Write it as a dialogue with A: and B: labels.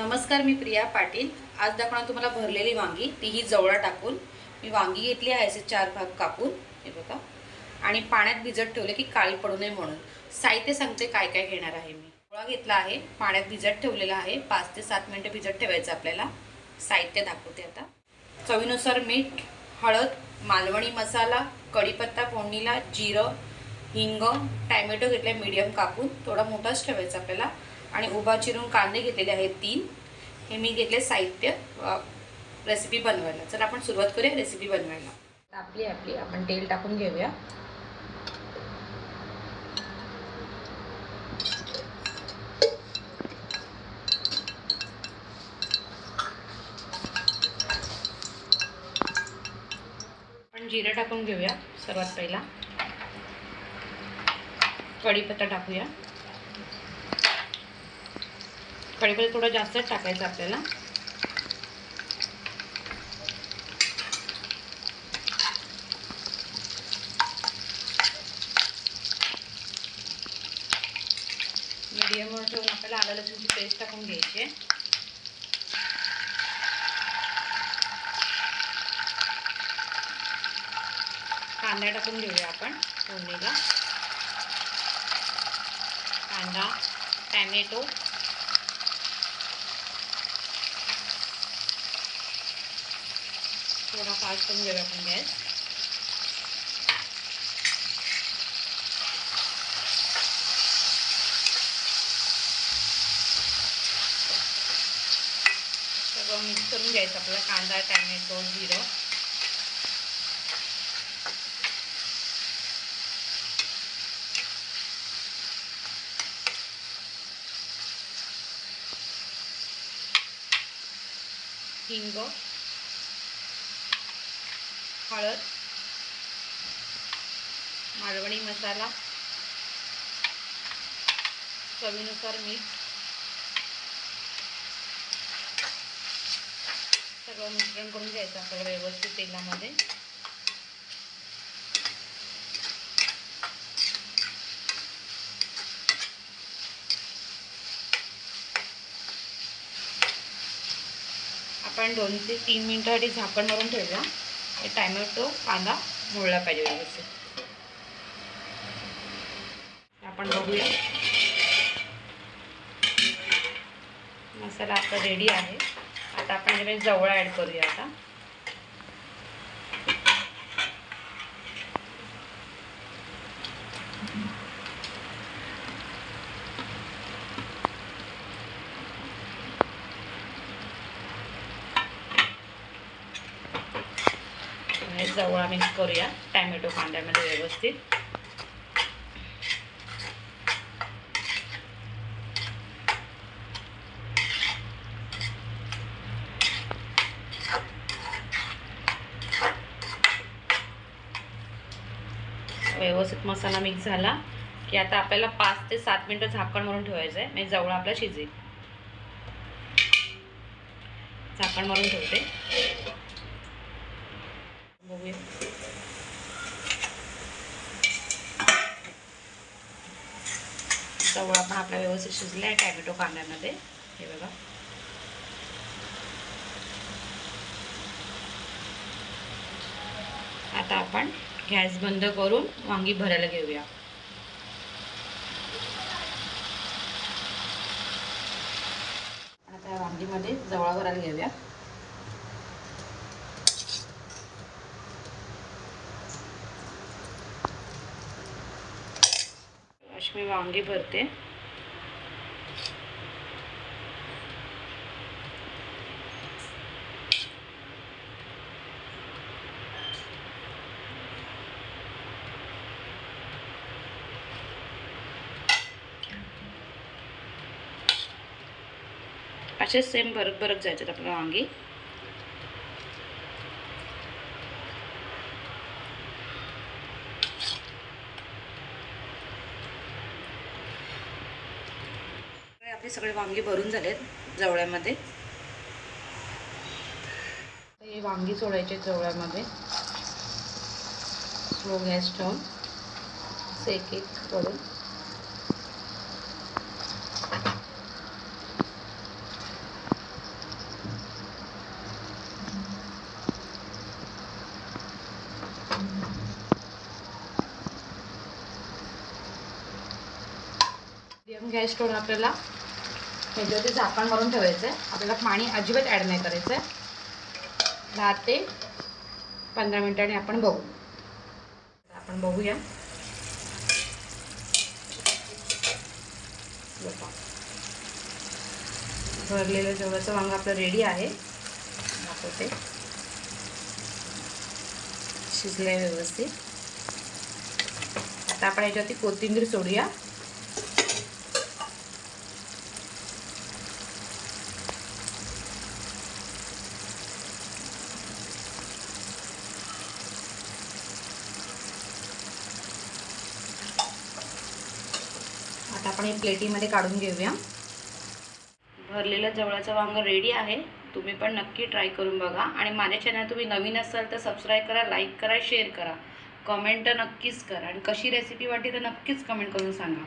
A: नमस्कार मी प्रिया पाटील. आज दाखवणार तुम्हाला भरलेली वांगी. तीही जवळा टाकून. मी वांगी घेतली आहे असे चार भाग कापून. हे बघा. आणि पाण्यात भिजत ठेवले की काळी पडू नये म्हणून. साहित्य सांगते काय काय घेणार आहे मी. गोळा घेतला आहे पाण्यात भिजत ठेवलेला आहे. पाच ते सात मिनटं भिजत ठेवायचं आपल्याला. साहित्य दाखवते आता. चवीनुसार मीठ हळद मालवणी मसाला कढीपत्ता फोडणीला जिरं हिंग टॅमॅटो घेतले मीडियम कापून. थोडा मोठाच ठेवायचा आपल्याला. आणि उभा चिरून कांदे घेतलेले आहेत तीन. हे मी घेतले साहित्य रेसिपी बनवायला. चला आपण सुरुवात करूया रेसिपी बनवायला. आपली आपली आपण तेल टाकून घेऊया. आपण जिरं टाकून घेऊया सर्वात पहिला. कढीपत्ता टाकूया. कढीपत्ता थोडं जास्तच टाकायचं आपल्याला. मीडियमवर ठेवून आपल्याला आलं लसूणची पेस्ट टाकून घ्यायची. आहे कांदा टाकून घेऊया आपण फोडणीला. कांदा टॅमॅटो थोडा फास्ट करून घेऊया आपण गॅस सगळं मिक्स करून घ्यायचं आपल्याला कांदा टॅमॅटो जिरं हिंग हळद मालवणी मसाला चवीनुसार मीठ सगळं मिश्रण करून घ्यायचं सगळं व्यवस्थित तेलामध्ये. आपण दोन ते तीन मिनिटासाठी झाकण मारून ठेवूया. हे टॅमॅटो कांदा मोडला पाहिजे व्यवस्थित. आपण बघूया. मसाला आपला रेडी आहे. आता आपण याच्यामध्ये म्हणजे जवळ ॲड करूया आता. जवळ मिक्स करूया. टॅमॅटो कांद्यामध्ये व्यवस्थित. व्यवस्थित मसाला मिक्स झाला की आता आपल्याला पाच ते सात मिनटं झाकण म्हणून ठेवायचं आहे म्हणजे जवळ आपला शिजेल झाकण मारून ठेवते. बघूया चवळा पण आपला व्यवस्थित शिजला आहे टॅमॅटो कांद्यामध्ये. हे बघा. आता आपण गॅस बंद करून वांगी भरायला घेऊया. आता वांगीमध्ये जवळ भरायला घेऊया. मी वांगी भरते. असेच सेम भरत भरत जायचे आपल्या वांगी. आपले सगळे वांगी भरून झालेत जवळ्यामध्ये. हे वांगी सोडायचे जवळ्यामध्ये. स्लो गॅस ठेवून सेक एक एक करून. गॅस ठेवून आपल्याला ह्याच्यावरती झाकण मारून ठेवायचं आहे. आपल्याला पाणी अजिबात ॲड नाही करायचं आहे. दहा ते पंधरा मिनिटांनी आपण बघू. आपण बघूया. भरलेलं जवळचं वांग आपलं रेडी आहे. दाखवते. शिजलंय व्यवस्थित. आता आपण याच्यावरती कोथिंबीर सोडूया आता आपण हे प्लेटीमध्ये काढून घेऊया. भरलेलं जवळचं वांगं रेडी आहे. तुम्ही पण नक्की ट्राय करून बघा. आणि माझ्या चॅनल तुम्ही नवीन असाल तर सबस्क्राईब करा लाईक करा शेअर करा. कमेंट नक्कीच करा. आणि कशी रेसिपी वाटली तर नक्कीच कमेंट करून सांगा.